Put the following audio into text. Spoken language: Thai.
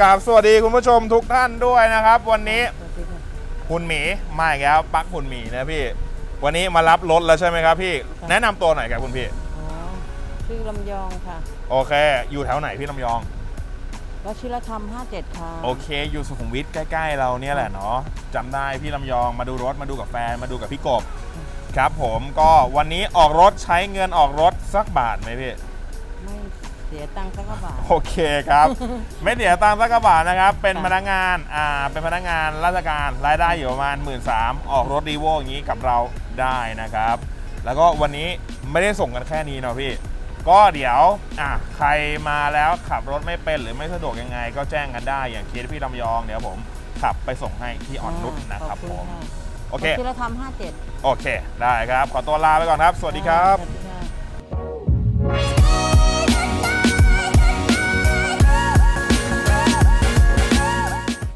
กราบสวัสดีคุณผู้ชมทุกท่านด้วยนะครับ วันนี้สวัสดีค่ะหุ่นหมีมาอีกแล้วปักหุ่นหมีนะพี่ วันนี้มารับรถแล้วใช่ไหมครับพี่ แนะนำตัวหน่อยครับคุณพี่ อ๋อชื่อลำยองค่ะโอเค อยู่แถวไหนพี่ลำยอง วชิรธรรม 57 ค่ะโอเค อยู่สุขุมวิทใกล้ๆเราเนี่ยแหละเนาะจำได้พี่ลำยองมาดูรถมาดูกับแฟนมาดูกับพี่กบ ครับผมก็วันนี้ออกรถใช้เงินออกรถสักบาทไหมพี่ ไม่เสียตังค์สักกระบาท โอเคครับ ไม่เสียตังค์สักกระบาทนะครับ เป็นค่ะพนักงานอ่าเป็นพนักงานราชการรายได้อยู่ประมาณ 1 3ื่นออกรถดีโวอย่างนี้กับเราได้นะครับ แล้วก็วันนี้ไม่ได้ส่งกันแค่นี้เนาะพี่ ก็เดี๋ยวอะใครมาแล้วขับรถไม่เป็นหรือไม่สะดวกยังไง ก็แจ้งกันได้อย่างเคสพี่ลำยองเดี๋ยวผมขับไปส่งให้ที่อ่อนนุชนะครับขอผมณะโอวเคชิรธรรม57โอเค ได้ครับ ขอตัวลาไปก่อนครับ สวัสดีครับสวัสดี